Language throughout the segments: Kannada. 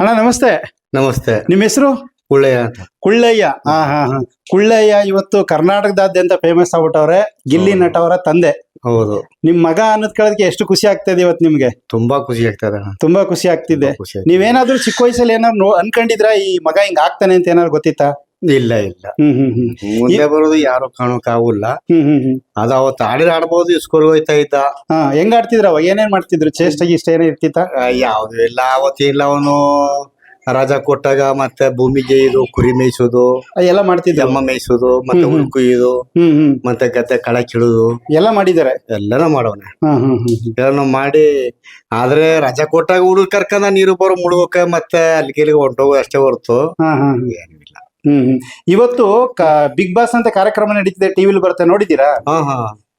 ಅಣ್ಣ ನಮಸ್ತೆ. ನಮಸ್ತೆ. ನಿಮ್ಮ ಹೆಸರು? ಕುಳ್ಳಯ್ಯ ಅಂತ. ಕುಳ್ಳಯ್ಯ. ಹಾ ಹಾ ಹಾ. ಕುಳ್ಳಯ್ಯ ಇವತ್ತು ಕರ್ನಾಟಕದಾದ್ಯಂತ ಫೇಮಸ್ ಆಗ್ಬಿಟ್ಟವ್ರೆ. ಗಿಲ್ಲಿ. ನಟ ಅವರ ತಂದೆ. ಹೌದು. ನಿಮ್ ಮಗ ಅನ್ನೋದ್ ಕೇಳೋದಕ್ಕೆ ಎಷ್ಟು ಖುಷಿ ಆಗ್ತದೆ ಇವತ್ತು ನಿಮ್ಗೆ? ತುಂಬಾ ಖುಷಿ ಆಗ್ತದೆ. ತುಂಬಾ ಖುಷಿ ಆಗ್ತಿದೆ. ಖುಷಿ ಆಗ್ತದೆ. ನೀವೇನಾದ್ರೂ ಚಿಕ್ಕ ವಯಸ್ಸಲ್ಲಿ ಏನಾದ್ರು ನೋ- ಅನ್ಕೊಂಡಿದ್ರ ಈ ಮಗ ಹಿಂಗ್ ಆಗ್ತಾನೆ ಅಂತ ಏನಾದ್ರು ಗೊತ್ತಿತ್ತಾ? ಇಲ್ಲ ಇಲ್ಲ. ಮುಂದೆ ಬರೋದು ಯಾರು ಕಾಣೋಕ್ ಆಗುಲ್ಲ. ಹ್ಮ್ ಹ್ಮ್ ಹ್ಮ್. ಅದು ಅವತ್ತು ಆಡಿದ್ರೆ ಆಡ್ಬೋದು ಸ್ಕೂಲ್ ಹೋಯ್ತಾ ಇದ್ದ. ಹಾ ಹೆಂಗ್ ಆಡ್ತಿದ್ರ ಅವಾಗ ಏನೇನ್ ಮಾಡ್ತಿದ್ರು? ಚೇಸ್ಟ್ ಇಷ್ಟ ಏನೇ ಇರ್ತಿತ್ತ? ಯಾವ್ದು ಇಲ್ಲ ಅವತ್ತಿಲ್ಲ ಅವನು. ರಾಜ ಕೊಟ್ಟಾಗ ಮತ್ತೆ ಭೂಮಿಗೆ ಇದು ಕುರಿ ಮೇಯಿಸೋದು ಎಲ್ಲ ಮಾಡ್ತಿದ್ರು. ಅಮ್ಮ ಮೇಯಿಸೋದು ಮತ್ತೆ ಹುಲ್. ಕುಯ್ಯೋದು ಮತ್ತೆ ಗದ್ದೆ ಕಳೆ ಕಿಳೋದು. ಎಲ್ಲ ಮಾಡಿದಾರೆ ಎಲ್ಲಾನು ಮಾಡೋಣ ಎಲ್ಲಾನು ಮಾಡಿ ಆದ್ರೆ ರಜಾ ಕೊಟ್ಟಾಗ ಹುಡುಗ ಕರ್ಕೊಂಡ ನೀರು ಬರೋ ಮುಳುಗೋಕ ಮತ್ತೆ ಅಲ್ಲಿಗೆ ಹೊಂಟೋಗ ಅಷ್ಟೇ ಹೊರತು. ಹ್ಮ್ ಹ್ಮ್. ಇವತ್ತು ಬಿಗ್ ಬಾಸ್ ಅಂತ ಕಾರ್ಯಕ್ರಮ ನಡೀತಿದೆ ಟಿವಿಲಿ ಬರುತ್ತೆ ನೋಡಿದೀರಾ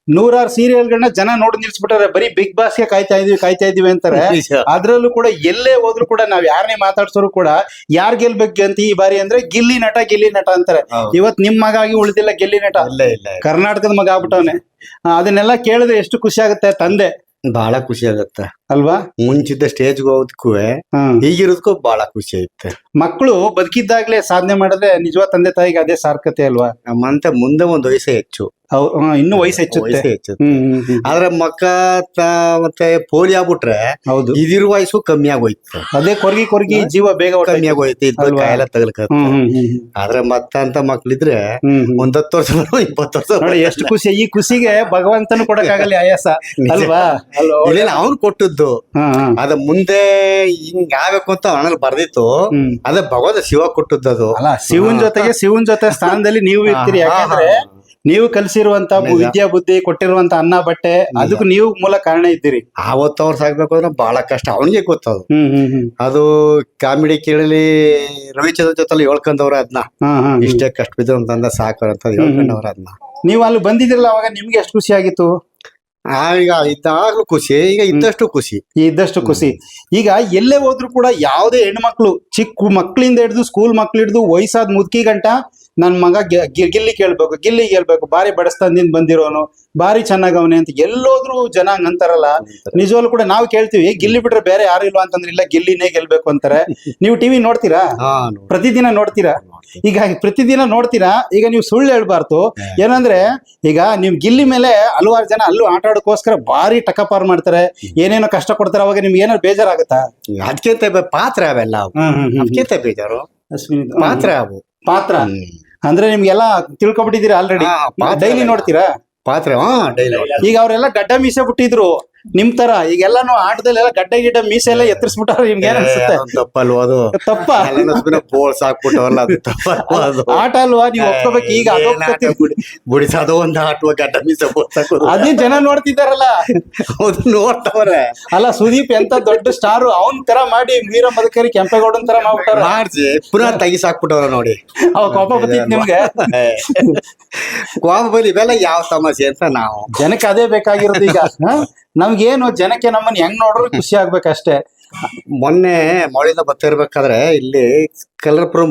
ನೂರಾರು ಸೀರಿಯಲ್ಗಳನ್ನ ಜನ ನೋಡಿ ನಿಲ್ಸ್ಬಿಟ್ಟಾರೆ ಬರೀ ಬಿಗ್ ಬಾಸ್ಗೆ ಕಾಯ್ತಾ ಇದೀವಿ ಕಾಯ್ತಾ ಇದೀವಿ ಅಂತಾರೆ. ಅದ್ರಲ್ಲೂ ಕೂಡ ಎಲ್ಲೇ ಹೋದ್ರು ಕೂಡ ನಾವ್ ಯಾರನ್ನೇ ಮಾತಾಡ್ಸೋರು ಕೂಡ ಯಾರ್ ಗೆಲ್ಬೇಕು ಅಂತ ಈ ಬಾರಿ ಅಂದ್ರೆ ಗಿಲ್ಲಿ ನಟ ಗಿಲ್ಲಿ ನಟ ಅಂತಾರೆ. ಇವತ್ ನಿಮ್ ಮಗ ಆಗಿ ಉಳಿದಿಲ್ಲ ಗಿಲ್ಲಿ ನಟ. ಕರ್ನಾಟಕದ ಮಗ ಆಗ್ಬಿಟ್ಟವನೆ. ಅದನ್ನೆಲ್ಲ ಕೇಳಿದ್ರೆ ಎಷ್ಟು ಖುಷಿ ಆಗುತ್ತೆ ತಂದೆ. ಬಹಳ ಖುಷಿ ಆಗತ್ತೆ. ಅಲ್ವಾ? ಮುಂಚಿದ್ದ ಸ್ಟೇಜ್ ಹೋಗೋದಕ್ಕೂ ಹ್ಮ್ ಈಗಿರೋದಕ್ಕೂ ಬಹಳ ಖುಷಿ ಐತೆ ಮಕ್ಕಳು ಬದುಕಿದ್ದಾಗ್ಲೇ ಸಾಧನೆ ಮಾಡಿದ್ರೆ ನಿಜವಾದ ತಂದೆ ತಾಯಿಗೆ ಅದೇ ಸಾರ್ಥಕತೆ ಅಲ್ವಾ? ನಮ್ಮಂತ ಮುಂದೆ ಒಂದ್ ವಯಸ್ಸೇ ಹೆಚ್ಚು. ಇನ್ನು ವಯಸ್ಸು ಹೆಚ್ಚುತ್ತೆ. ಹೆಚ್ಚು ಆದ್ರೆ ಮಕ್ಕ ಮತ್ತೆ ಪೋಲಿ ಆಗ್ಬಿಟ್ರೆ ಹೌದು. ಇದಿರೋ ವಯಸ್ಸು ಕಮ್ಮಿ ಆಗೋಯ್ತು. ಅದೇ ಕೊರಗಿ ಕೊರಗಿ ಜೀವ ಬೇಗ ಕಮ್ಮಿ ಆಗೋಯ್ತು ಎಲ್ಲ ಹ್ಮ್. ಆದ್ರೆ ಮತ್ತಂತ ಮಕ್ಳಿದ್ರೆ. ಒಂದ್ ಹತ್ತು ವರ್ಷ ಇಪ್ಪತ್ತು ವರ್ಷ ಎಷ್ಟು ಖುಷಿ ಈ ಖುಷಿಗೆ ಭಗವಂತನು ಕೊಡಕ್ಕಾಗಲ್ಲ ಆಯಾಸ. ಅಲ್ವಾ? ಅವ್ನು ಕೊಟ್ಟದ್ದು ಹಾ. ಅದ ಮುಂದೆ ಹಿಂಗ್ ಆಗ್ಬೇಕು ಅಂತ ಅವನಲ್ಲಿ ಬರ್ದಿತ್ತು. ಅದೇ ಭಗವಂತ ಶಿವ ಕೊಟ್ಟದ್ದು ಅದು. ಅಲ್ಲ ಶಿವನ್ ಜೊತೆಗೆ ಶಿವನ್ ಜೊತೆ ಸ್ಥಾನದಲ್ಲಿ ನೀವು ಇರ್ತೀರಿ. ಯಾಕಂದ್ರೆ ನೀವು ಕಲಿಸಿರುವಂತ ವಿದ್ಯಾ ಬುದ್ಧಿ ಕೊಟ್ಟಿರುವಂತ ಅನ್ನ ಬಟ್ಟೆ ಅದಕ್ಕೂ ನೀವು ಮೂಲ ಕಾರಣ ಇದ್ದೀರಿ. ಆವತ್ತು ಅವ್ರು ಸಾಕ್ಬೇಕು ಅಂದ್ರೆ ಬಹಳ ಕಷ್ಟ. ಅವನಿಗೆ ಗೊತ್ತದು. ಅದು ಕಾಮಿಡಿ ಕೇಳಲಿ ರವಿಚಂದ್ರ ಜೊತೆ ಹೇಳ್ಕೊಂಡವ್ರ ಅದನ್ನ ಹ್ಮ್. ಇಷ್ಟೇ ಕಷ್ಟ ಬಿದ್ದು ಅಂತಂದ ಸಾಕು ಅಂತ ಹೇಳ್ಕೊಂಡವ್ರ ಅದನ್ನ ನೀವು ಅಲ್ಲಿ ಬಂದಿದ್ರಲ್ಲ ಅವಾಗ ನಿಮ್ಗೆ ಎಷ್ಟು ಖುಷಿ ಆಗಿತ್ತು? ಈಗ ಇದ್ದಾಗ್ಲೂ ಖುಷಿ ಈಗ ಇದ್ದಷ್ಟು ಖುಷಿ. ಇದ್ದಷ್ಟು ಖುಷಿ. ಈಗ ಎಲ್ಲೇ ಹೋದ್ರು ಕೂಡ ಯಾವುದೇ ಹೆಣ್ಮಕ್ಳು ಚಿಕ್ಕ ಮಕ್ಳಿಂದ ಹಿಡಿದು ಸ್ಕೂಲ್ ಮಕ್ಳು ಹಿಡಿದು ವಯಸ್ಸಾದ ಮುದುಕಿ ಗಂಟ ನನ್ ಮಗ ಗಿಲ್ಲಿ ಕೇಳ್ಬೇಕು ಗಿಲ್ಲಿ ಹೇಳ್ಬೇಕು ಬಾರಿ ಬಡಸ್ತಂದಿಂದ ಬಂದಿರೋನು ಬಾರಿ ಚೆನ್ನಾಗವನೆ ಅಂತ ಎಲ್ಲೋದ್ರು ಜನ ಅಂತಾರಲ್ಲ ನಿಜವಾಗ್ಲೂ ಕೂಡ ನಾವು ಕೇಳ್ತೀವಿ ಗಿಲ್ಲಿ ಬಿಟ್ರೆ ಬೇರೆ ಯಾರು ಇಲ್ವಾ? ಅಂತಂದ್ರೆ ಇಲ್ಲ ಗಿಲ್ಲಿನೇ ಗೆಲ್ಬೇಕು ಅಂತಾರೆ. ನೀವು ಟಿವಿ ನೋಡ್ತೀರಾ? ಪ್ರತಿದಿನ ನೋಡ್ತೀರಾ? ಈಗ ಪ್ರತಿದಿನ ನೋಡ್ತೀರಾ? ಈಗ ನೀವು ಸುಳ್ಳು ಹೇಳ್ಬಾರ್ದು. ಏನಂದ್ರೆ ಈಗ ನಿಮ್ ಗಿಲ್ಲಿ ಮೇಲೆ ಹಲವಾರು ಜನ ಅಲ್ಲೂ ಆಟ ಆಡೋಕ್ಕೋಸ್ಕರ ಭಾರಿ ಟಕಪಾರ್ ಮಾಡ್ತಾರೆ. ಏನೇನೋ ಕಷ್ಟ ಕೊಡ್ತಾರೆ ಅವಾಗ ನಿಮ್ಗೆ ಏನಾದ್ರು ಬೇಜಾರಾಗುತ್ತಾ? ಅದಕ್ಕೆ ಪಾತ್ರ ಅವೆಲ್ಲ ಅದಕ್ಕೆ ಬೇಜಾರು. ಪಾತ್ರ ಅವು. ಪಾತ್ರ. ಅಂದ್ರೆ ನಿಮ್ಗೆಲ್ಲ ತಿಳ್ಕೊಬಿಟ್ಟಿದ್ದೀರಾ ಆಲ್ರೆಡಿ ಹಾ, ಪಾತ್ರ ಡೈಲಿ ಅವೆಲ್ಲ. ನೋಡ್ತೀರಾ? ಪಾತ್ರ ಹಾ ಡೈಲಿ ಈಗ ಅವರೆಲ್ಲ ಗಡ್ಡ ಮೀಸೆ ಬಿಟ್ಟಿದ್ರು. ನಿಮ್ ತರ ಈಗೆಲ್ಲಾನು ಆಟದಲ್ಲೆಲ್ಲ ಗಡ್ಡ ಗಿಡ್ಡ ಮೀಸೆ ಎಲ್ಲ ಎತ್ತರಿಸ್ಬಿಟ್ಟಾರ ನಿಮ್ಗೆ ಏನ್ ಅನ್ಸುತ್ತೆ? ತಪ್ಪಲ್ವ ಅದು? ತಪ್ಪ? ಬೋಳ್ಸ್ ಹಾಕ್ಬಿಟ್ಟವಲ್ಲ ಅದು ತಪ್ಪಲ್ವಾ ಅದು? ಆಟ ಅಲ್ವಾ? ನೀವು ಒಪ್ಕೋಬೇಕು ಈಗ ಗುಡಿಸೋದು ಒಂದು ಆಟ ಆಟವ ಗಡ್ಡ ಮೀಸೆ ಅದೇ ಜನ ನೋಡ್ತಿದ್ದಾರಲ್ಲ? ಹೌದು ನೋಡ್ತವ್ರೆ. ಅಲ್ಲ ಸುದೀಪ್ ಎಂತ ದೊಡ್ಡ ಸ್ಟಾರ್ ಅವನ್ ತರ ಮಾಡಿ ವೀರ ಮದಕರಿ ಕೆಂಪೇಗೌಡನ್ ತರ ಮಾಡ್ಬಿಟ್ಟಾರ. ಮಾಡ್ಸಿ ಪುನಃ ತೆಗಿಸ್ ಹಾಕ್ಬಿಟ್ಟವ್ರ ನೋಡಿ. ಅವ ಕೋಪ ಬಂದಿತ್ತು ನಿಮ್ಗೆ? ಕೋಪ ಬಲಿ ಇವೆಲ್ಲ ಯಾವ ಸಮಸ್ಯೆ ಅಂತ ನಾವು. ಜನಕ್ಕೆ ಅದೇ ಬೇಕಾಗಿರೋದು ಈಗ. ಹ? ನಮ್ಗೇನು ಜನಕ್ಕೆ ನಮ್ಮನ್ನ ಹೆಂಗ್ ನೋಡ್ರು ಖುಷಿ ಆಗ್ಬೇಕಷ್ಟೇ. ಮೊನ್ನೆ ಮಳೆಯಿಂದ ಬರ್ತಿರ್ಬೇಕಾದ್ರೆ ಇಲ್ಲಿ ಕಲರ್ಪುರ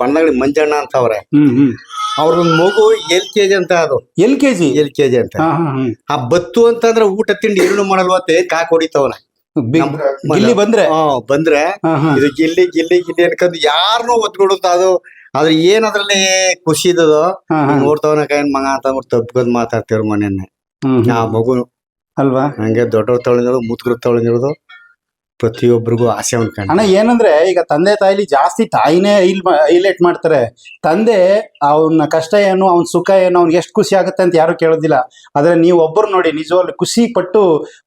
ಬಣ್ಣಗಳಿ ಮಂಜಣ್ಣ ಅಂತ ಅವ್ರೆ. ಅವ್ರ ಅವ್ರೊಂದ್ ಮಗು ಎಲ್ ಕೆ ಜಿ ಅಂತ ಅದು. L K G? L K G ಅಂತ. ಆ ಬತ್ತು ಅಂತಂದ್ರೆ ಊಟ ತಿಂಡಿ ಏನು ಮಾಡಲ್ವ ಅಂತ ಕಾಕ್ ಹೊಡಿತವನ ಗಿಲ್ಲಿ ಬಂದ್ರೆ? ಬಂದ್ರೆ. ಇದು ಗಿಲ್ಲಿ ಗಿಲ್ಲಿ ಗಿಲ್ಲಿ ಅನ್ಕೊಂಡು ಯಾರನ್ನೂ ಒತ್ಕೊಡುತ್ತ ಅದು. ಆದ್ರೆ ಏನ್ ಅದ್ರಲ್ಲಿ ಖುಷಿ ಇದ್ದದೋ ನೋಡ್ತಾವನಕ ಏನ್ ನೋಡ್ತವನ ಮಗ ಅಂತ ತಪ್ಕೊಂಡ್ ಮನೆಯನ್ನ ಮನೆಯನ್ನೇ. ಆ ಮಗು ಅಲ್ವಾ? ಹಂಗೆ ದೊಡ್ಡವ್ರ ತಗೊಳಿರೋದು ಮುತ್ಕರ ತಗೊಳಿರೋದು ಪ್ರತಿಯೊಬ್ಬರಿಗೂ ಆಸೆ ಅನ್ಕೊಂಡು ಅಣ್ಣ ಏನಂದ್ರೆ ಈಗ ತಂದೆ ತಾಯಿಲಿ ಜಾಸ್ತಿ ತಾಯಿನೇ ಇಲ್ ಹೈಲೈಟ್ ಮಾಡ್ತಾರೆ. ತಂದೆ ಅವನ ಕಷ್ಟ ಏನು ಅವನ ಸುಖ ಏನು ಅವ್ನಿಗೆ ಎಷ್ಟು ಖುಷಿ ಆಗುತ್ತೆ ಅಂತ ಯಾರು ಕೇಳೋದಿಲ್ಲ. ಆದ್ರೆ ನೀವು ಒಬ್ಬರು ನೋಡಿ ನಿಜವಾಗ್ಲು ಖುಷಿ ಪಟ್ಟು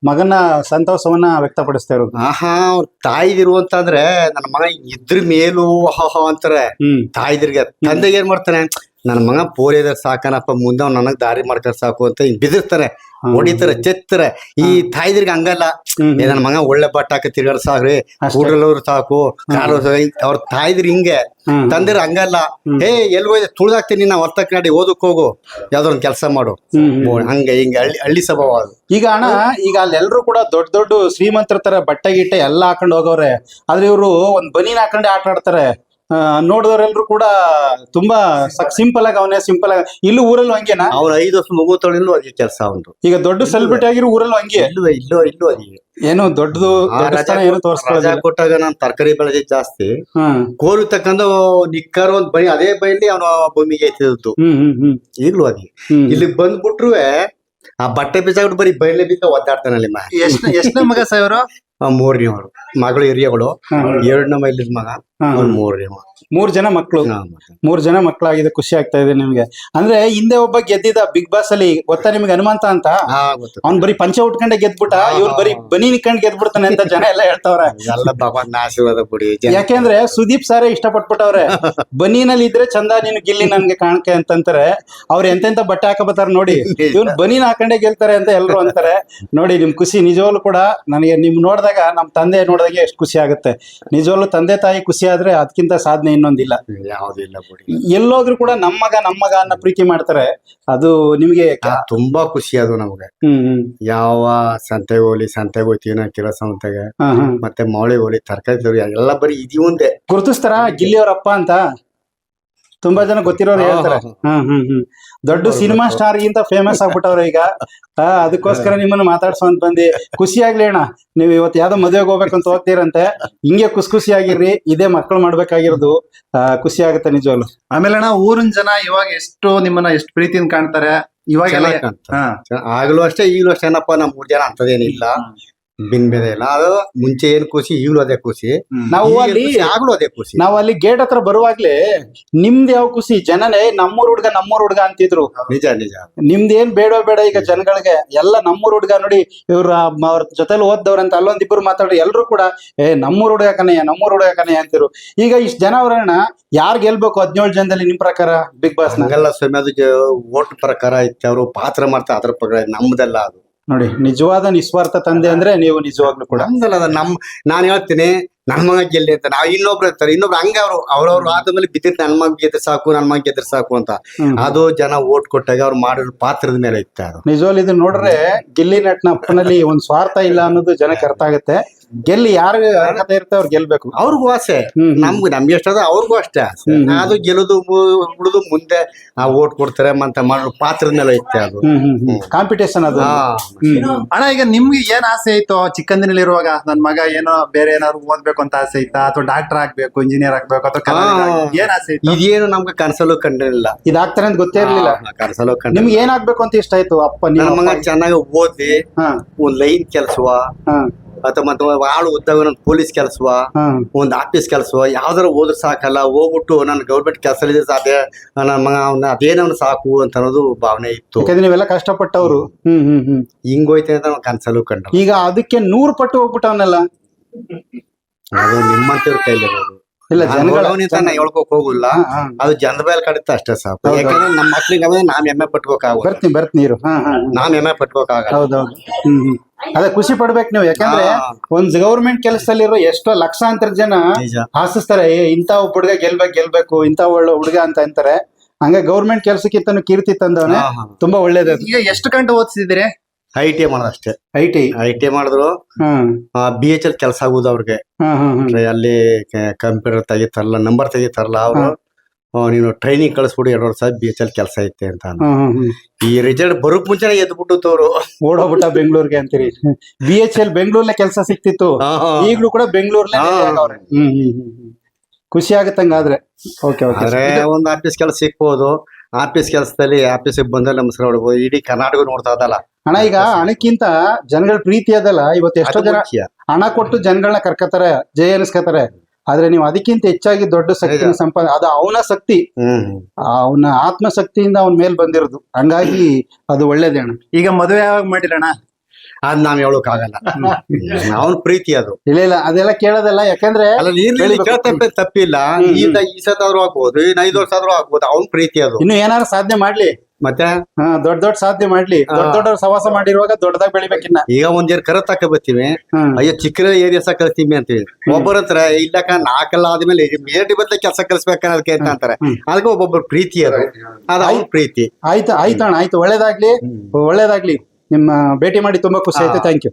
ಮಗನ ಸಂತೋಷವನ್ನ ವ್ಯಕ್ತಪಡಿಸ್ತಾ ಇರೋದು. ಆಹಾ ಅವ್ರ ತಾಯಿದಿರು ಅಂತಂದ್ರೆ ನನ್ನ ಮಗ ಇದ್ರ ಮೇಲೂ ಆಹಾ ಅಂತಾರೆ. ಹ್ಮ್. ತಾಯಿದ್ರಿಗೆ. ತಂದೆಗೆ ಏನ್ ಮಾಡ್ತಾನೆ? ನನ್ನ ಮಗ ಪೋಲಿಯದ ಸಾಕನಪ್ಪ ಮುಂದೆ ಅವ್ನು ನನಗ್ ದಾರಿ ಮಾಡ್ತಾರೆ ಸಾಕು ಅಂತ ಹಿಂಗ್ ಬಿದಿರ್ತಾರೆ ಹ್ಮ್. ಹೊಡಿತಾರೆ ಚೆತ್ತರ. ಈ ತಾಯಿದ್ರಿಗೆ ಹಂಗಲ್ಲ. ಏ ನನ್ನ ಮಗ ಒಳ್ಳೆ ಬಟ್ಟ ಹಾಕ ತಿರ್ಗಾರ ಸಾಕ್ರಿ. ಕೂಡಲವ್ರು ಸಾಕು. ಅವ್ರ ತಾಯಿದ್ರಿ ಹಿಂಗೆ. ತಂದಿರ ಹಂಗಲ್ಲ. ಹೇ ಏ ಎಲ್ಲಿ ಹೋಯ್ತು ತುಳ್ದಾಕ್ತೀನಿ ನಾ ಹೊರ್ತಕ್ ನಾಡಿ ಓದಕ್ ಹೋಗು. ಯಾವ್ದೋ ಒಂದ್ ಕೆಲಸ ಮಾಡು. ಹಂಗೆ ಹಿಂಗೆ ಹಳ್ಳಿ ಹಳ್ಳಿ ಸ್ವಭಾವ ಅದು. ಈಗ ಅಣ್ಣ ಈಗ ಅಲ್ಲೆಲ್ಲರೂ ಕೂಡ ದೊಡ್ಡ ದೊಡ್ಡ ಶ್ರೀಮಂತರ ತರ ಬಟ್ಟೆ ಗಿಟ್ಟೆ ಎಲ್ಲ ಹಾಕೊಂಡು ಹೋಗವ್ರೆ. ಆದ್ರೆ ಇವರು ಒಂದ್ ಬನೀನ್ ಹಾಕೊಂಡೆ ಆಟ ಆಡ್ತಾರೆ. ನೋಡಿದವರೆಲ್ಲರೂ ಕೂಡ ತುಂಬಾ ಸಿಂಪಲ್ ಆಗಿ ಅವನೇ ಸಿಂಪಲ್ ಆಗಿ ಇಲ್ಲೂ ಊರಲ್ಲೂ ಹಂಗೇನಾ? ಅವ್ರ ಐದು ವರ್ಷ ಮಗು ತೊಳಿಲು ಅದೇ ಕೆಲಸ ಅವನು ಈಗ ದೊಡ್ಡ ಸೆಲೆಬ್ರಿಟಿ ಆಗಿರೋ ಊರಲ್ಲೂ ಹಂಗೆ? ಇಲ್ಲೂ ಇಲ್ಲೂ ಇಲ್ಲೂ ಅದೇ. ಏನು ದೊಡ್ಡದು ಏನು ರಜಾ ಕೊಟ್ಟಾಗ ನಾನು ತರಕಾರಿ ಬೆಳೆದ ಜಾಸ್ತಿ. ಕೋಲು ತಕ್ಕಂತ ನಿಕ್ಕರ್ ಒಂದ್ ಬೈ ಅದೇ ಬೈಲಿ ಅವನು ಭೂಮಿಗೆ ಎತ್ತಿದ್ದು. ಈಗ್ಲೂ ಅದೇ. ಹ್ಮ್. ಇಲ್ಲಿ ಬಂದ್ಬಿಟ್ರು ಆ ಬಟ್ಟೆ ಬಿಸಾಕ್ಬಿಟ್ಟು ಬರೀ ಬೈಲೆ ಬಿದ್ದ ಒದ್ದಾಡ್ತಾನೆ ಅಲ್ಲಿ ಎಷ್ಟನೇ ಮಗ ಸಾವಿರ ಆ ಅವರು ಮಗಳು ಹಿರಿಯಗಳು. ಎರಡನೇ ಮೈಲಿ ಮಗ. ಮೂರ್ ಮಗ. ಮೂರ್ ಜನ ಮಕ್ಕಳು ಹಾ, ಮತ್ತೆ. ಮೂರ್ ಜನ ಮಕ್ಕಳಾಗಿದೆ ಖುಷಿ ಆಗ್ತಾ ಇದೆ ನಿಮ್ಗೆ. ಅಂದ್ರೆ ಹಿಂದೆ ಒಬ್ಬ ಗೆದ್ದಿದ ಬಿಗ್ ಬಾಸ್ ಅಲ್ಲಿ ಗೊತ್ತಾ ನಿಮ್ಗೆ ಹನುಮಂತ ಅಂತ? ಹಾ, ಗೊತ್ತು. ಅವ್ನ್ ಬರೀ ಪಂಚ ಉಟ್ಕೊಂಡೆ ಗೆದ್ಬಿಟ್ಟ ಇವ್ರು ಬರೀ ಬನಿ ನಿಕ್ಕೊಂಡ್ ಗೆದ್ಬಿಡ್ತಾನೆ ಅಂತ ಜನ ಎಲ್ಲ ಹೇಳ್ತಾವ್ರೆ. ಎಲ್ಲ ಭಗವಂತನ ಆಶೀರ್ವಾದ ಬಿಡಿ ಜನ- ಯಾಕೆಂದ್ರೆ ಸುದೀಪ್ ಸಾರೇ ಇಷ್ಟಪಟ್ಬಿಟ್ಟವ್ರೆ. ಬನೀನಲ್ಲಿ ಇದ್ರೆ ಚಂದ ನೀನು ಗಿಲ್ಲಿ ನನ್ಗೆ ಕಾಣಕೆ ಅಂತಂತಾರೆ. ಅವ್ರು ಎಂತೆಂತ ಬಟ್ಟೆ ಹಾಕಬತ್ತಾರ ನೋಡಿ. ಇವ್ನು ಬನೀನ್ ಹಾಕೊಂಡೆ ಗೆಲ್ತಾರೆ ಅಂತ ಎಲ್ರು ಅಂತಾರೆ. ನೋಡಿ ನಿಮ್ ಖುಷಿ ನಿಜವಾಗ್ಲು ಕೂಡ ನನಗೆ ನಿಮ್ ನೋಡಿದಾಗ ನಮ್ ತಂದೆ ನೋಡಿದಾಗ ಎಷ್ಟು ಖುಷಿ ಆಗುತ್ತೆ. ನಿಜವಾಗ್ಲು ತಂದೆ ತಾಯಿ ಖುಷಿ ಆದ್ರೆ ಅದಕ್ಕಿಂತ ಸಾಧನೆ ಇನ್ನೊಂದಿಲ್ಲ. ಯಾವ್ದಿಲ್ಲ ಬಿಡಿ. ಎಲ್ಲೋದ್ರೂ ಕೂಡ ನಮ್ಮಗ ನಮ್ಮಗ ಅನ್ನ ಪ್ರೀತಿ ಮಾಡ್ತಾರೆ ಅದು ನಿಮ್ಗೆ ಆ, ತುಂಬಾ ಖುಷಿ ಅದು ನಮ್ಗೆ. ಹ್ಮ್ ಹ್ಮ್. ಯಾವ ಸಂತೆಗೆ ಹೋಗ್ಲಿ ಸಂತೆಗೆ ಹೋಗ್ತೀವಿ ನಾ ಕೆಲಸ ಸಂತೆಗೆ. ಹಾ, ಹಾ. ಮತ್ತೆ ಮೌಳಿ ಹೋಗ್ಲಿ ತರಕಾರಿ ಎಲ್ಲ ಬರೀ ಇದೀವಂತೆ ಗುರುತಿಸ್ತಾರ ಗಿಲ್ಲಿಯವರಪ್ಪ ಅಂತ? ತುಂಬಾ ಜನ ಗೊತ್ತಿರೋರು ಹೇಳ್ತಾರೆ. ಹ್ಮ್ ಹ್ಮ್ ಹ್ಮ್. ದೊಡ್ಡ ಸಿನಿಮಾ ಸ್ಟಾರ್ ಗಿಂತ ಫೇಮಸ್ ಆಗ್ಬಿಟ್ಟವ್ರೆ ಈಗ. ಅದಕ್ಕೋಸ್ಕರ ನಿಮ್ಮನ್ನ ಮಾತಾಡ್ಸೋ ಅಂತ ಬಂದಿ. ಖುಷಿ ಆಗ್ಲಿ ಅಣ್ಣ. ನೀವು ಇವತ್ತು ಯಾವ್ದೋ ಮದುವೆಗೆ ಹೋಗ್ಬೇಕಂತ ಹೋಗ್ತೀರಂತೆ. ಹಿಂಗೆ ಖುಷಿ ಖುಷಿ ಆಗಿರ್ರಿ ಇದೇ ಮಕ್ಕಳು ಮಾಡ್ಬೇಕಾಗಿರೋದು. ಖುಷಿ ಆಗುತ್ತೆ ನಿಜವಾಗ್ಲು. ಆಮೇಲೆ ಅಣ್ಣ ಊರಿನ ಜನ ಇವಾಗ ಎಷ್ಟು ನಿಮ್ಮನ್ನ ಎಷ್ಟು ಪ್ರೀತಿಯಿಂದ ಕಾಣ್ತಾರೆ? ಇವಾಗ ಆಗ್ಲೂ ಅಷ್ಟೇ ಈಗಲೂ ಅಷ್ಟೇ. ಏನಪ್ಪ ನಮ್ ಮೂರ್ ಜನ ಅಂತದೇನಿಲ್ಲ ಬಿನ್ ಬೇರೆ ಇಲ್ಲ. ಅದು ಮುಂಚೆ ಏನ್ ಖುಷಿ ಈಗಲೂ ಅದೇ ಖುಷಿ ನಾವು ಅಲ್ಲಿ ಆಗ್ಲೂ ಅದೇ ಖುಷಿ ನಾವು ಅಲ್ಲಿ ಗೇಟ್ ಹತ್ರ ಬರುವಾಗ್ಲೇ ನಿಮ್ದು ಯಾವ ಖುಷಿ ಜನನೇ ನಮ್ಮೂರ್ ಹುಡ್ಗ ನಮ್ಮೂರ್ ಹುಡ್ಗ ಅಂತಿದ್ರು. ನಿಜ ನಿಜ. ನಿಮ್ದು ಏನ್ ಬೇಡ ಬೇಡ ಈಗ ಜನಗಳಿಗೆ? ಎಲ್ಲ ನಮ್ಮೂರ್ ಹುಡ್ಗ ನೋಡಿ ಇವ್ರ ಅವ್ರ ಜೊತೆಲಿ ಓದ್ದವ್ರಂತ ಅಲ್ಲೊಂದಿಬ್ರು ಮಾತಾಡ್ರಿ ಎಲ್ರು ಕೂಡ ಏ ನಮ್ಮೂರ್ ಹುಡುಗ ನಮ್ಮೂರು ನಮ್ಮೂರ್ ಹುಡುಗ ಕನಯ್ಯ ಅಂತಿರು ಈಗ ಇಷ್ಟ ಜನ ಅವ್ರಣ್ಣ ಯಾರ್ ಗೆಲ್ಬೇಕು ಹದಿನೇಳು ಜನದಲ್ಲಿ ನಿಮ್ ಪ್ರಕಾರ ಬಿಗ್ ಬಾಸ್ ನಗೆಲ್ಲ ಸ್ವಾಮಿ ಅದಕ್ಕೆ ಓಟ್ ಪ್ರಕಾರ ಇತ್ತು ಅವರು ಪಾತ್ರ ಮಾಡ್ತಾರೆ ಅದ್ರ ಪ್ರಕಾರ ನಮ್ದೆಲ್ಲ ಅದು. ನೋಡಿ ನಿಜವಾದ ನಿಸ್ವಾರ್ಥ ತಂದೆ ಅಂದ್ರೆ ನೀವು ನಿಜವಾಗ್ಲೂ ಕೂಡ. ಅದು ನಮ್ ನಾನ್ ಹೇಳ್ತೀನಿ ನನ್ ಮಗ ಗೆಲ್ಲಿ ಅಂತ. ನಾವ್ ಇನ್ನೊಬ್ರು ಇರ್ತಾರೆ ಇನ್ನೊಬ್ರು ಹಂಗೆ ಅವ್ರು ಅವ್ರವ್ರು ಆದ್ಮೇಲೆ ಬಿದ್ದಿತ್ತು ನನ್ ಮಗ ಗೆದ್ರೆ ಸಾಕು ನನ್ ಮಗ ಗೆದ್ರೆ ಸಾಕು ಅಂತ. ಅದು ಜನ ಓಟ್ ಕೊಟ್ಟಾಗ ಅವ್ರು ಮಾಡಿರೋ ಪಾತ್ರದ ಮೇಲೆ ಇತ್ತು ಅದು. ನಿಜವಾಗ್ಲೂ ಇದು ನೋಡ್ರೆ ಗಿಲ್ಲಿ ನಟ್ನ ಅಪ್ಪನಲ್ಲಿ ಒಂದ್ ಸ್ವಾರ್ಥ ಇಲ್ಲ ಅನ್ನೋದು ಜನಕ್ಕೆ ಅರ್ಥ ಆಗುತ್ತೆ. ಗೆಲ್ಲಿ ಯಾರು ಅರ್ಹತೆ ಇರುತ್ತೆ ಅವ್ರು ಗೆಲ್ಬೇಕು. ಅವ್ರಿಗೂ ಆಸೆ. ನಮ್ಗ್. ನಮ್ಗೆ ಎಷ್ಟದ ಅವ್ರಿಗೂ ಅಷ್ಟೇ ಆಸೆ. ಅದು ಗೆಲ್ಲುದು ಉಳಿದು ಮುಂದೆ ಆ ಓಟ್ ಕೊಡ್ತಾರೆ ಅಂತ ಮಾಡೋ ಪಾತ್ರದ ಮೇಲೆ ಐತೆ ಅದು. ಕಾಂಪಿಟೇಷನ್ ಅದು. ಅಣ್ಣ ಈಗ ನಿಮ್ಗೆ ಏನ್ ಆಸೆ ಇತ್ತು ಚಿಕ್ಕಂದಿನಲ್ಲಿರುವಾಗ? ನನ್ ಮಗ ಏನೋ ಬೇರೆ ಏನಾದ್ರು ಓದ್ಬೇಕು ಅಂತ ಆಸೆ ಇತ್ತಾ? ಅಥವಾ ಡಾಕ್ಟರ್ ಆಗ್ಬೇಕು ಇಂಜಿನಿಯರ್ ಆಗ್ಬೇಕು ಅಥವಾ? ಏನ್ ಆಸೆ ಇತ್ತು? ಇದೇನು ನಮ್ಗೆ ಕನಸಲು ಕಂಡಿರಲಿಲ್ಲ ಇದಾಗ್ತಾರೆ ಅಂತ ಗೊತ್ತೇ ಇರ್ಲಿಲ್ಲ. ಕನಸಲು ಕಂಡ ನಿಮ್ಗೆ ಏನಾಗ್ಬೇಕು ಅಂತ ಇಷ್ಟ ಆಯ್ತು ಅಪ್ಪ ನನ್ನ ನಿಮ್ಮ ಮಗ ಚೆನ್ನಾಗಿ ಓದಿ ಹಾ. ಒಂದ್ ಲೈನ್ ಕೆಲ್ಸವ. ಅಥವಾ ಮತ್ತೆ ಆಳು ಉದ್ಯೋಗ ಪೊಲೀಸ್ ಕೆಲಸವ ಒಂದು ಆಫೀಸ್ ಕೆಲಸ ಯಾವ್ದಾರ ಹೋದ್ರೆ ಸಾಕಲ್ಲ ಹೋಗ್ಬಿಟ್ಟು ನನ್ನ ಗೌರ್ಮೆಂಟ್ ಕೆಲಸ ಸಾಧ್ಯ ನನ್ನ ಮಗ ಅವ್ನ ಅದೇನವ್ನ ಸಾಕು ಅಂತ ಅನ್ನೋದು ಭಾವನೆ ಇತ್ತು. ಯಾಕಂದ್ರೆ ನೀವೆಲ್ಲ ಕಷ್ಟಪಟ್ಟವ್ರು. ಹ್ಮ್ ಹ್ಮ್ ಹ್ಮ್. ಹಿಂಗೋಯ್ತೆ ಅಂತ ನಾವು ಕನ್ಸಲ್ಲೂ ಕಂಡ ಈಗ ಅದಕ್ಕೆ ನೂರು ಪಟ್ಟು ಹೋಗ್ಬಿಟ್ಟವನಲ್ಲ. ಅದು ನಿಮ್ಮಂತವ್ರ ಕೈಲಿರೋದು ಇಲ್ಲ ನಾನ್ ಜನಗಳ ಹೋಗೋನಿಂದ ನಾ ಹೇಳ್ಕೊಕ್ ಹೋಗಿಲ್ಲ. ಅದು ಜನರ ಮೇಲೆ ಕಡಿತ ಅಷ್ಟೇ ಸಾಕು. ಯಾಕಂದ್ರೆ ನಮ್ಮ ಮಕ್ಳಿಗೆ ಅವಾಗ ನಾವ್ ಹೆಮ್ಮೆ ಪಟ್ಕೋಕಾಗಲ್ಲ. ಬರ್ತೀನಿ ಬರ್ತೀನಿ ನೀರು ಹಾ ಹಾ. ನಾವ್ ಹೆಮ್ಮೆ ಪಟ್ಬೇಕಾಗ ಹೌದೌದು ಹ್ಮ್ ಹ್ಮ್. ಅದೇ ಖುಷಿ ಪಡ್ಬೇಕು ನೀವು. ಯಾಕಂದ್ರೆ. ಒಂದ್ ಗೌರ್ಮೆಂಟ್ ಕೆಲಸದಲ್ಲಿರೋ ಎಷ್ಟೋ ಲಕ್ಷಾಂತರ ಜನ ಇಂತ ಏ ಇಂಥ ಒಬ್ಬ ಹುಡುಗ ಗೆಲ್ಬೇಕು ಗೆಲ್ಬೇಕು ಇಂತ ಒಳ್ಳೆ ಹುಡುಗ ಅಂತ ಅಂತಾರೆ. ಹಂಗ ಗೌರ್ಮೆಂಟ್ ಕೆಲಸಕ್ಕಿಂತ ಕೀರ್ತಿ ತಂದವನೇ ತುಂಬಾ ಒಳ್ಳೇದದು ಈಗ ಎಷ್ಟು ಗಂಟೆ ಓದಿಸಿದಿರಿ ಐ ಟಿ ಮಾಡೋದು ಅಷ್ಟೇ. ಐ ಟಿ ಐ ಟಿ ಮಾಡಿದ್ರು ಹ್ಮ್ ಬಿ ಎಚ್ ಎಲ್ ಕೆಲಸ ಆಗುದು ಅವ್ರಿಗೆ. ಅಲ್ಲಿ ಕಂಪ್ಯೂಟರ್ ತೆಗಿತಾರಲ್ಲ ನಂಬರ್ ತೆಗಿತಾರಲ್ಲ ಅವರು. ನೀನು ಟ್ರೈನಿಂಗ್ ಕಳಿಸ್ಬಿಡು ಎರಡು ವರ್ಷ ಬಿ ಎಚ್ ಎಲ್ ಕೆಲಸ ಐತೆ ಅಂತ ಈ ರಿಸಲ್ಟ್ ಬರೋಕ್ ಮುಂಚೆನೆ ಎದ್ಬಿಟ್ಟು ಅವರು ಓಡೋಗ್ಬಿಟ್ಟ ಬೆಂಗಳೂರಿಗೆ ಅಂತೀರಿ. ಬಿ ಎಚ್ ಎಲ್ ಬೆಂಗಳೂರ್ಲೆ ಕೆಲಸ ಸಿಕ್ತಿತ್ತು. ಈಗಲೂ ಕೂಡ ಹ್ಮ್. ಖುಷಿ ಆಗತ್ತಂಗಾದ್ರೆ. Okay okay. ಒಂದ್ ಆಫೀಸ್ ಕೆಲಸ ಸಿಕ್ಬೋದು ಆಫೀಸ್ ಕೆಲಸದಲ್ಲಿ ಆಫೀಸ್ ಬಂದಲ್ಲಿ ನಮಸ್ಕಾರ ಹೊಡ್ಬೋದು ಇಡೀ ಕರ್ನಾಟಕ ನೋಡ್ತಾ ಇದಲ್ಲ ಹಣ ಈಗ ಹಣಕ್ಕಿಂತ ಜನಗಳ ಪ್ರೀತಿ ಅದಲ್ಲ. ಇವತ್ತು ಎಷ್ಟೋ ಜನ ಹಣ ಕೊಟ್ಟು ಜನಗಳನ್ನ ಕರ್ಕತಾರೆ ಜಯ ಅನಿಸ್ಕತಾರೆ ಆದ್ರೆ ನೀವು ಅದಕ್ಕಿಂತ ಹೆಚ್ಚಾಗಿ ದೊಡ್ಡ ಶಕ್ತಿನ ನಿಜ. ಸಂಪಾದನೆ ಅದು ಅವನ ಶಕ್ತಿ. ಹ್ಮ್. ಅವನ ಆತ್ಮಶಕ್ತಿಯಿಂದ ಅವನ ಮೇಲ್ ಬಂದಿರೋದು. ಹಂಗಾಗಿ ಅದು ಒಳ್ಳೇದೇ ಅಣ್ಣ. ಈಗ ಮದುವೆ ಯಾವಾಗ ಮಾಡಿರಣ್ಣ ಅದ್ ನಾವ್ ಹೇಳಕ್ ಆಗಲ್ಲ ಅವನ್ ಪ್ರೀತಿ ಅದು. ಇಲ್ಲ ಇಲ್ಲ ಅದೆಲ್ಲ ಕೇಳೋದಲ್ಲ ಯಾಕಂದ್ರೆ. ಕೇಳ್ತಪ್ಪೆ ತಪ್ಪಿಲ್ಲ. ಈಗ ಈ ಸತ ಆದ್ರೂ ಆಗ್ಬೋದು ಇನ್ ಐದು ವರ್ಷ ಆದ್ರೂ ಆಗ್ಬೋದು ಅವ್ನ್ ಪ್ರೀತಿ ಅದು. ಇನ್ನು ಏನಾರ ಸಾಧನೆ ಮಾಡ್ಲಿ. ಮತ್ತೆ? ದೊಡ್ಡ ದೊಡ್ಡ ಸಾಧನೆ ಮಾಡ್ಲಿ. ದೊಡ್ಡ ದೊಡ್ಡ ಸವಾಸ ಮಾಡಿರುವಾಗ ದೊಡ್ಡದಾಗ ಬೆಳಿಬೇಕಿನ್ನ ಈಗ ಒಂದ್ ಜನ ಕರ ತಕ ಬರ್ತೀವಿ. ಅಯ್ಯೋ ಚಿಕ್ಕ ಏರಿಯಾಸ ಕಲ್ತೀವಿ ಅಂತೀವಿ ಒಬ್ಬರ ಹತ್ರ ಇಲ್ಲಕ ನಾಲ್ಕಲ್ಲ ಆದ್ಮೇಲೆ ಮೇಟಿ ಬದಲ ಕೆಲಸ ಕಲಿಸ್ಬೇಕನ್ನ ಅದಕ್ಕೆ ಅಂತ ಅಂತಾರೆ. ಅದಕ್ಕೆ ಒಬ್ಬೊಬ್ಬರು ಪ್ರೀತಿ ಅದು. ಅದು ಪ್ರೀತಿ. ಆಯ್ತು ಆಯ್ತು ಅಣ್ಣ ಆಯ್ತು. ಒಳ್ಳೇದಾಗ್ಲಿ. ಒಳ್ಳೇದಾಗ್ಲಿ. ನಿಮ್ಮ ಭೇಟಿ ಮಾಡಿ ತುಂಬಾ ಖುಷಿ ಆಯ್ತು. Thank you.